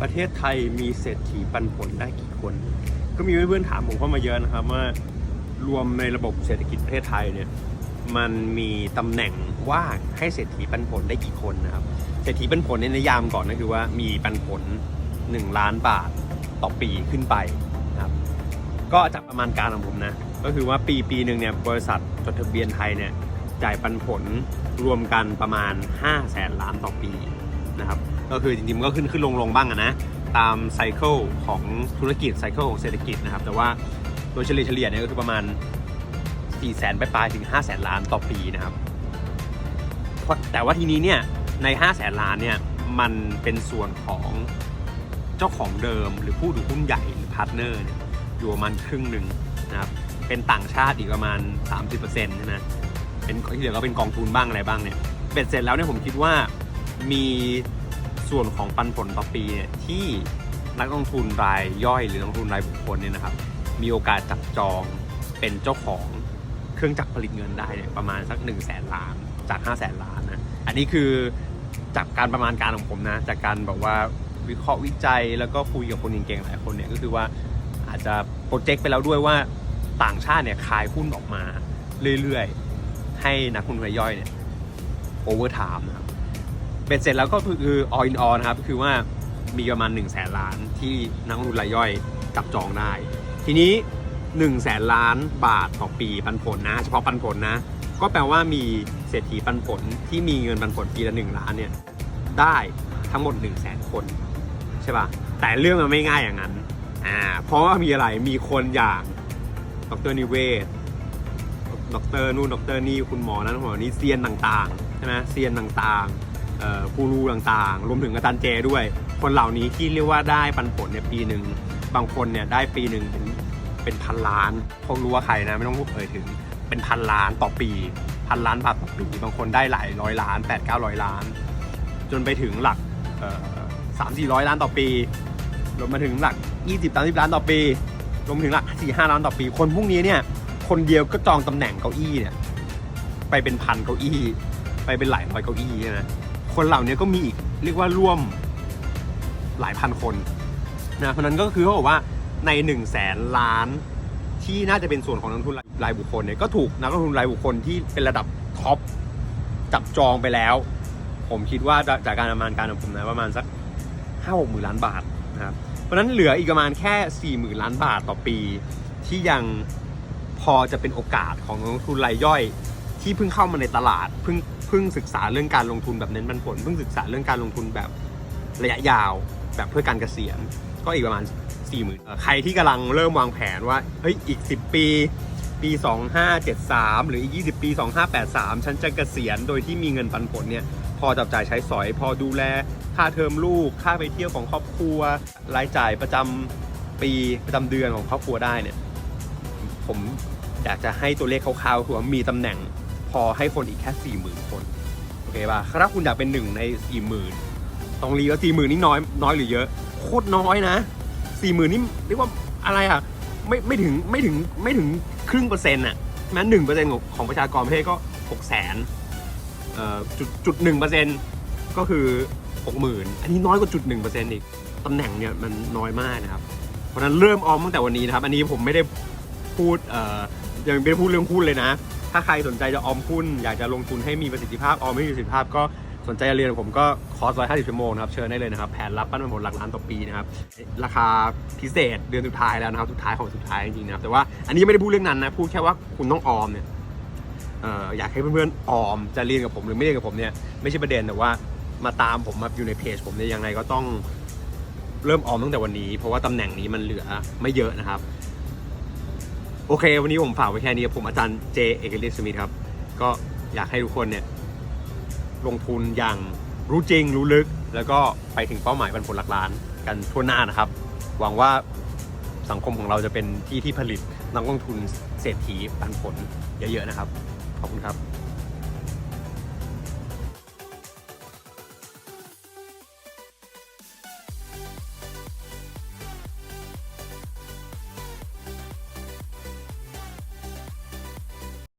ประเทศไทยมีเศรษฐีปันผลได้กี่คน ก็มีเพื่อนๆถามผมเข้ามาเยอะนะครับว่ารวมในระบบเศรษฐกิจประเทศไทยเนี่ยมันมีตำแหน่งว่างให้เศรษฐีปันผลได้กี่คนนะครับเศรษฐีปันผลในนิยามก่อนก็คือว่ามีปันผล 1 ล้านบาทต่อปีขึ้นไปนะครับก็จากประมาณการของผมนะก็คือว่าปีปีหนึ่งเนี่ยบริษัทจดทะเบียนไทยเนี่ยจ่ายปันผลรวมกันประมาณ5แสนล้านต่อปีนะครับ ก็คือจริงๆมันก็ขึ้นขึ้นลงลงบ้างอะนะ ตามไซเคิลของธุรกิจไซเคิลของเศรษฐกิจนะครับ แต่ว่าโดยเฉลี่ยเฉลี่ยเนี่ยก็คือประมาณ4แสนไปปลายๆถึง5แสนล้านต่อปีนะครับ แต่ว่าทีนี้เนี่ยใน5แสนล้านเนี่ยมันเป็นส่วนของเจ้าของเดิมหรือผู้ถือหุ้นใหญ่หรือพาร์ทเนอร์เนี่ยอยู่ประมาณครึ่งหนึ่งนะครับเป็นต่างชาติอีกประมาณ 30%ใช่ไหมเป็นที่เหลือก็เป็นกองทุนบ้างอะไรบ้างเนี่ย เบ็ดเสร็จแล้วเนี่ยผมคิดว่ามี ส่วนของปันผลต่อปีเนี่ยที่นักลงทุนรายย่อยหรือนักลงทุนรายบุคคลเนี่ยนะครับ มีโอกาสจับจองเป็นเจ้าของเครื่องจักรผลิตเงินได้เนี่ยประมาณสัก1นึ่งแสนล้านจาก5 0 0แสนล้านนะ อันนี้คือจากการประมาณการของผมนะ จากการแบบว่าวิเคราะห์วิจัยแล้วก็คุยกับคนเก่งๆหลายคนเนี่ยก็คือว่าอาจจะโปรเจกต์ไปแล้วด้วยว่าต่างชาติเนี่ยขายหุ้นออกมาเรื่อยๆ ให้นักลงทุนรายย่อยเนี่ยโอเวอร์ไทม์นะครั บเบ็ดเสร็จแล้วก็คือ all in all นะครับ คือว่ามีประมาณ1นึ่งแสนล้านที่นักลงทุนรายย่อยจับจองได้ ทีนี้1นึ่งแสนล้านบาทต่อปีปันผลนะ เฉพาะปันผลนะ ก็แปลว่ามีเศรษฐีปันผลที่มีเงินปันผลปีละหนึ่งล้านเนี่ยได้ทั้งหมด1นึ่งแสนคนใช่ป่ะแต่เรื่องมันไม่ง่ายอย่างนั้นอ่าเพราะว่ามีอะไรมีคนอย่างดรนิเวศดรนู่นดรนี่คุณหมอนั้นคุณหมอนี่เซียนต่างๆใช่ไหมเซียนต่างๆ กูรูต่างๆ รวมถึงอาจารย์เจด้วย คนเหล่านี้ที่เรียกว่าได้ปันผลเนี่ยปีหนึ่ง บางคนเนี่ยได้ปีหนึ่งเป็นเป็นพันล้านเขารู้ว่าใครนะไม่ต้องพูดเอ่ยถึง เป็นพันล้านต่อปีพันล้านบาทต่อปีบางคนได้หลายร้อยล้าน8 9 0 0 ล้าน จนไปถึงหลักสามสี่ร้อยล้านต่อปีรวมมาถึงหลัก 20 30 ล้านต่อปีรวมถึงหลัก4 5ล้านต่อปี คนพวกนี้เนี่ยคนเดียวก็จองตำแหน่งเก้าอี้เนี่ยไปเป็นพันเก้าอี้ ไปเป็นหลายร้อยเก้าอี้ใช่ไหม คนเหล่านี้ก็มีอีกเรียกว่าร่วมหลายพันคนนะเพราะนั้นก็คือเขาบอกว่าใน1นึ่งแสนล้านที่น่าจะเป็นส่วนของนักลงทุนรายบุคคลเนี่ยก็ถูกนักลงทุนรายบุคคลที่เป็นระดับท็อปจับจองไปแล้ว ผมคิดว่าจากการประมาณการของผมนะประมาณสักห้าหกหมื่นล้านบาทนะครับเพราะฉะนั้นเหลืออีกประมาณแค่สี่หมื่นล้านบาทต่อปี ที่ยังพอจะเป็นโอกาสของนักลงทุนรายย่อย ที่เพิ่งเข้ามาในตลาดเพิ่งเพิ่งศึกษาเรื่องการลงทุนแบบเน้นปันผลเพิ่งศึกษาเรื่องการลงทุนแบบระยะยาวแบบเพื่อการเกษียณ ก็อีกประมาณ4 0,000ื่นใครที่กำลังเริ่มวางแผนว่าเฮ้ยอีก 10 ปี ปี 2573 หรืออีก 20 ปี 2583 ฉันจะเกษียณโดยที่มีเงินปันผลเนี่ยพอจับจ่ายใช้สอย พอดูแลค่าเทอมลูก ค่าไปเที่ยวของครอบครัว รายจ่ายประจำปีประจำเดือนของครอบครัวได้เนี่ยผมอยากจะให้ตัวเลขคร่าวๆคือว่ามีตำแหน่ง พอให้คนอีกแค่ 40,000 คน โอเคป่ะถ้าคุณอยากเป็นหนึ่งใน 40,000ต้องรีว่า40,000นี่น้อยน้อยหรือเยอะ โคตรน้อยนะสี่หมื่นนี่เรียกว่าอะไรอะไม่ไม่ถึงไม่ถึงไม่ถึงครึ่งเปอร์เซ็นต์อะแม้หนึ่งเปอร์เซ็นต์ของประชากรประเทศก็หกแสนจุดจุดหนึ่งเปอร์เซ็นต์ก็คือหกหมื่นอันนี้น้อยกว่าจุดหนึ่งเปอร์เซ็นต์อีกตำแหน่งเนี่ยมันน้อยมากนะครับ เพราะฉะนั้นเริ่มออมตั้งแต่วันนี้นะครับ อันนี้ผมไม่ได้พูดเอ่อยังไม่ได้พูดเรื่องหุ้นเลยนะ ถ้าใครสนใจจะออมหุ้น อยากจะลงทุนให้มีประสิทธิภาพออมให้มีประสิทธิภาพก็สนใจจะเรียนกับผมก็คอร์สร้อยห้าสิบชั่วโมงนะครับเชิญได้เลยนะครับแผนรับปั้นผลหลักล้านต่อปีนะครับราคาพิเศษเดือนสุดท้ายแล้วนะครับสุดท้ายของสุดท้ายจริงๆนะครับแต่ว่าอันนี้ไม่ได้พูดเรื่องนั้นนะพูดแค่ว่าคุณต้องออมเนี่ยอยากให้เพื่อนๆออมจะเรียนกับผมหรือไม่เรียนกับผมเนี่ยไม่ใช่ประเด็นแต่ว่ามาตามผมมาอยู่ในเพจผมเนี่ยยังไงก็ต้องเริ่มออมตั้งแต่วันนี้ เพราะว่าตำแหน่งนี้มันเหลือไม่เยอะนะครับ โอเค วันนี้ผมฝากไว้แค่นี้ผมอาจารย์เจเอกลิศสมิธครับ ก็อยากให้ทุกคนเนี่ยลงทุนอย่างรู้จริงรู้ลึก แล้วก็ไปถึงเป้าหมายบรรผลหลักล้านกันทั่วหน้านะครับ หวังว่าสังคมของเราจะเป็นที่ที่ผลิตนักลงทุนเศรษฐีปันผลเยอะๆนะครับ ขอบคุณครับ